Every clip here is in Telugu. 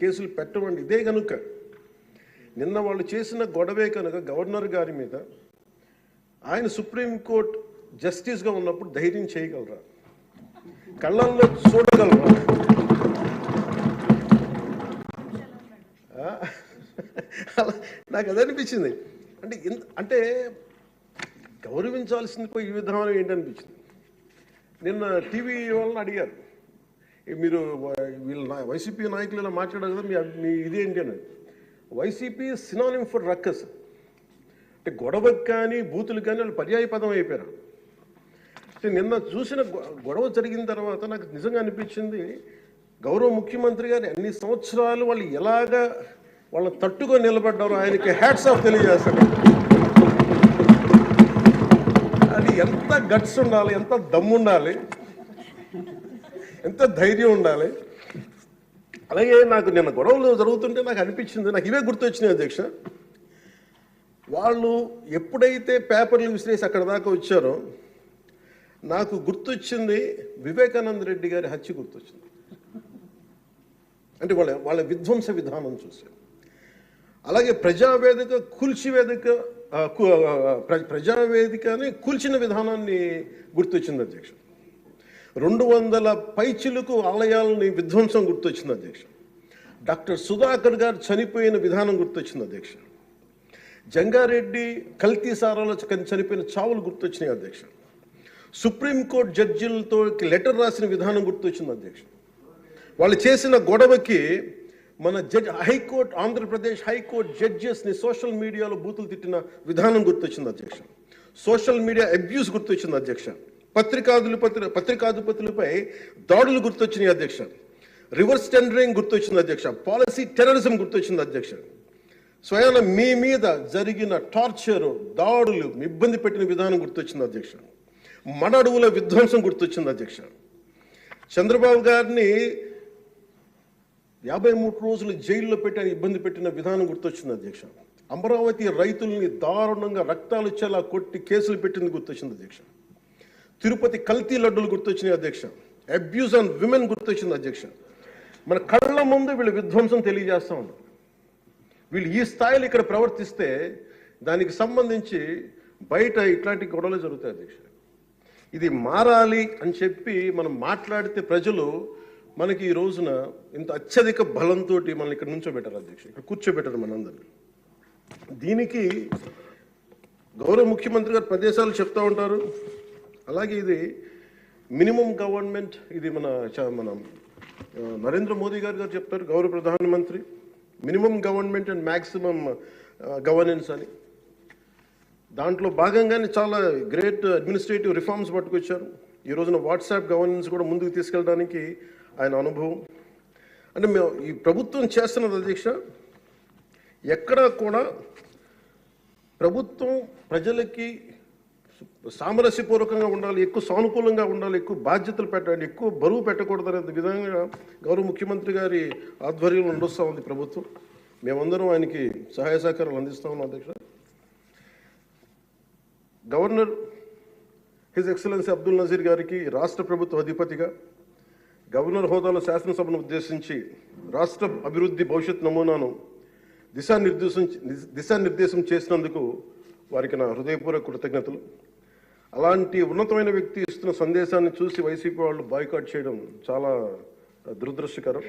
కేసులు పెట్టమండి. ఇదే కనుక నిన్న వాళ్ళు చేసిన గొడవే కనుక గవర్నర్ గారి మీద ఆయన సుప్రీంకోర్టు జస్టిస్గా ఉన్నప్పుడు ధైర్యం చేయగలరా? కళ్ళల్లో చూడగలరా? అలా నాకు అది అనిపించింది. అంటే ఇంత అంటే గౌరవించాల్సింది పోయి ఈ విధానం ఏంటనిపించింది నిన్న టీవీ వాళ్ళని అడిగారు. మీరు వీళ్ళ వైసీపీ నాయకులు ఇలా మాట్లాడారు కదా మీ మీ ఇదేంటి అని వైసీపీ సినానిమ్ ఫర్ రక్కస్ అంటే గొడవకు కానీ బూతులు కానీ వాళ్ళు పర్యాయ పదం అయిపోయారు. అంటే నిన్న చూసిన గొడవ జరిగిన తర్వాత నాకు నిజంగా అనిపించింది గౌరవ ముఖ్యమంత్రి గారు అన్ని సంవత్సరాలు వాళ్ళు ఎలాగా వాళ్ళ తట్టుగా నిలబడ్డారో ఆయనకి హ్యాట్స్ ఆఫ్ తెలియజేస్తారు అది ఎంత గట్స్ ఉండాలి ఎంత దమ్ముండాలి ఎంత ధైర్యం ఉండాలి? అలాగే నాకు నిన్న గొడవలు జరుగుతుంటే నాకు అనిపించింది నాకు ఇవే గుర్తొచ్చినాయి అధ్యక్ష. వాళ్ళు ఎప్పుడైతే పేపర్లు విసిరేసి అక్కడ దాకా వచ్చారో నాకు గుర్తొచ్చింది వివేకానంద రెడ్డి గారి హత్య గుర్తొచ్చింది. అంటే వాళ్ళ వాళ్ళ విధ్వంస విధానం చూశాను అలాగే ప్రజావేదిక కూల్చివేదిక ప్ర- ప్రజావేదికని కూల్చిన విధానాన్ని గుర్తొచ్చింది అధ్యక్షుడు రెండు వందల పైచిలకు ఆలయాలని విధ్వంసం గుర్తొచ్చింది అధ్యక్ష. డాక్టర్ సుధాకర్ గారు చనిపోయిన విధానం గుర్తొచ్చింది అధ్యక్ష. జంగారెడ్డి కల్తీ సారాలో చనిపోయిన చావులు గుర్తొచ్చినాయి అధ్యక్ష. సుప్రీంకోర్టు జడ్జిలతో లెటర్ రాసిన విధానం గుర్తొచ్చింది అధ్యక్ష. వాళ్ళు చేసిన గొడవకి మన judge high court Andhra Pradesh high court జడ్జెస్ని social మీడియాలో బూతులు తిట్టిన విధానం గుర్తొచ్చింది అధ్యక్ష. సోషల్ మీడియా అబ్యూస్ గుర్తొచ్చింది అధ్యక్ష. పత్రికాధిపతుల పత్రికాధిపతులపై దాడులు గుర్తొచ్చినాయి అధ్యక్ష. రివర్స్ టెండరింగ్ గుర్తొచ్చింది అధ్యక్ష. పాలసీ టెర్రరిజం గుర్తొచ్చింది అధ్యక్ష. స్వయాన మీ మీద జరిగిన టార్చర్ దాడులు ఇబ్బంది పెట్టిన విధానం గుర్తొచ్చింది అధ్యక్ష. మడడువుల విధ్వంసం గుర్తొచ్చింది అధ్యక్ష. చంద్రబాబు గారిని యాభై మూడు రోజులు జైల్లో పెట్టి ఆయన ఇబ్బంది పెట్టిన విధానం గుర్తొచ్చింది అధ్యక్ష. అమరావతి రైతుల్ని దారుణంగా రక్తాలు చెలా కొట్టి కేసులు పెట్టింది గుర్తొచ్చింది అధ్యక్ష. తిరుపతి కల్తీ లడ్డులు గుర్తొచ్చినాయి అధ్యక్ష. అబ్యూస్ ఆన్ విమెన్ గుర్తొచ్చింది అధ్యక్ష. మన కళ్ళ ముందు వీళ్ళు విధ్వంసం తెలియజేస్తా ఉన్నారు. వీళ్ళు ఈ స్థాయిలో ఇక్కడ ప్రవర్తిస్తే దానికి సంబంధించి బయట ఇట్లాంటి గొడవలు జరుగుతాయి అధ్యక్ష. ఇది మారాలి అని చెప్పి మనం మాట్లాడితే ప్రజలు మనకి ఈ రోజున ఇంత అత్యధిక బలంతో మనల్ని ఇక్కడ నుంచోబెట్టారు అధ్యక్ష. ఇక్కడ కూర్చోబెట్టారు మనందరినీ. దీనికి గౌరవ ముఖ్యమంత్రి గారు ప్రదేశాలు చెప్తా ఉంటారు. అలాగే ఇది మినిమం గవర్నమెంట్ ఇది మన చ- మన నరేంద్ర మోదీ గారు గారు చెప్తారు గౌరవ ప్రధానమంత్రి. Minimum government and maximum governance అని. దాంట్లో భాగంగానే చాలా గ్రేట్ అడ్మినిస్ట్రేటివ్ రిఫార్మ్స్ పట్టుకొచ్చారు. ఈ రోజున వాట్సాప్ గవర్నెన్స్ కూడా ముందుకు తీసుకెళ్ళడానికి ఆయన అనుభవం. అంటే మేము ఈ ప్రభుత్వం చేస్తున్నది అధ్యక్ష ఎక్కడా కూడా ప్రభుత్వం ప్రజలకి సామరస్యపూర్వకంగా ఉండాలి ఎక్కువ సానుకూలంగా ఉండాలి ఎక్కువ బాధ్యతలు పెట్టాలి ఎక్కువ బరువు పెట్టకూడదు అనే విధంగా గౌరవ ముఖ్యమంత్రి గారి ఆధ్వర్యంలో నడుస్తూ ఉంది ప్రభుత్వం. మేమందరం ఆయనకి సహాయ సహకారాలు అందిస్తా ఉన్నాం అధ్యక్ష. Governor his excellency Abdul Nazeer గారికి రాష్ట్ర ప్రభుత్వ అధిపతిగా గవర్నర్ హోదాలో శాసనసభను ఉద్దేశించి రాష్ట్ర అభివృద్ధి భవిష్యత్ నమూనాను దిశానిర్దేశం దిశానిర్దేశం చేసినందుకు వారికి నా హృదయపూర్వక కృతజ్ఞతలు. అలాంటి ఉన్నతమైన వ్యక్తి ఇస్తున్న సందేశాన్ని చూసి వైసీపీ వాళ్ళు బాయ్కాట్ చేయడం చాలా దురదృష్టకరం.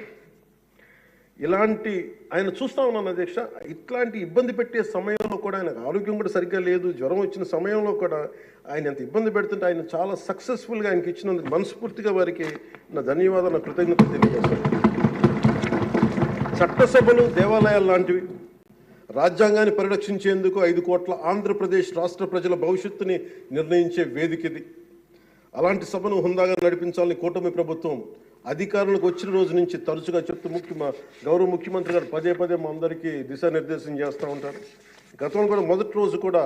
ఇలాంటి ఆయన చూస్తా ఉన్నాను అధ్యక్ష ఇట్లాంటి ఇబ్బంది పెట్టే సమయంలో కూడా ఆయన ఆరోగ్యం కూడా సరిగ్గా లేదు జ్వరం వచ్చిన సమయంలో కూడా ఆయన ఎంత ఇబ్బంది పెడుతుంటే ఆయన చాలా సక్సెస్ఫుల్గా ఆయనకి ఇచ్చినందుకు మనస్ఫూర్తిగా వారికి నా ధన్యవాదాలు నా కృతజ్ఞతలు తెలియజేస్తాను చట్టసభలు దేవాలయాలు లాంటివి రాజ్యాంగాన్ని పరిరక్షించేందుకు ఐదు కోట్ల ఆంధ్రప్రదేశ్ రాష్ట్ర ప్రజల భవిష్యత్తుని నిర్ణయించే వేదిక ఇది. అలాంటి సభను హుందాగా నడిపించాలని కూటమి ప్రభుత్వం అధికారులకు వచ్చిన రోజు నుంచి తరచుగా చెప్తూ ముఖ్య గౌరవ ముఖ్యమంత్రి గారు పదే పదే మా అందరికీ దిశానిర్దేశం చేస్తూ ఉంటారు. గతంలో కూడా మొదటి రోజు కూడా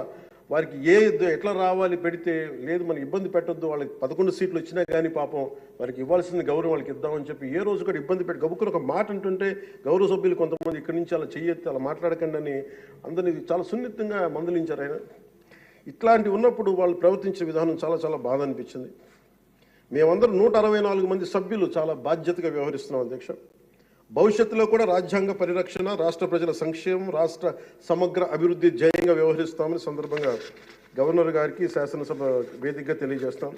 వారికి ఏ ఎట్లా రావాలి పెడితే లేదు మనం ఇబ్బంది పెట్టొద్దు వాళ్ళకి పదకొండు సీట్లు వచ్చినా కానీ పాపం వారికి ఇవ్వాల్సిన గౌరవం వాళ్ళకి ఇద్దామని చెప్పి ఏ రోజు కూడా ఇబ్బంది పెట్టి గబుక్కుని ఒక మాట అంటుంటే గౌరవ సభ్యులు కొంతమంది ఇక్కడి నుంచి అలా చెయ్యొద్దు అలా మాట్లాడకండి అని అందరినీ చాలా సున్నితంగా మందలించారు ఆయన. ఇట్లాంటి ఉన్నప్పుడు వాళ్ళు ప్రవర్తించే విధానం చాలా చాలా బాధ అనిపించింది. మేమందరం నూట అరవై నాలుగు మంది సభ్యులు చాలా బాధ్యతగా వ్యవహరిస్తున్నాం అధ్యక్ష. భవిష్యత్తులో కూడా రాజ్యాంగ పరిరక్షణ రాష్ట్ర ప్రజల సంక్షేమం రాష్ట్ర సమగ్ర అభివృద్ధి జయంగా వ్యవహరిస్తామని సందర్భంగా గవర్నర్ గారికి శాసనసభ వేదికగా తెలియజేస్తాం.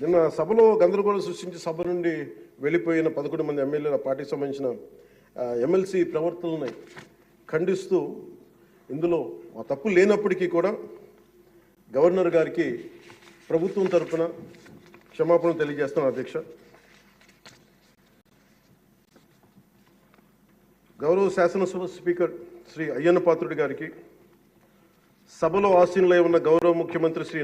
నిన్న సభలో గందరగోళం సృష్టించి సభ నుండి వెళ్ళిపోయిన పదకొండు మంది ఎమ్మెల్యేల పార్టీకి సంబంధించిన ఎమ్మెల్సీ ప్రవర్తనని ఖండిస్తూ ఇందులో ఆ తప్పు లేనప్పటికీ కూడా గవర్నర్ గారికి ప్రభుత్వం తరఫున క్షమాపణ తెలియజేస్తాను అధ్యక్ష. గౌరవ శాసనసభ స్పీకర్ శ్రీ అయ్యన్న పాత్రుడి గారికి సభలో ఆసీనులై ఉన్న గౌరవ ముఖ్యమంత్రి శ్రీ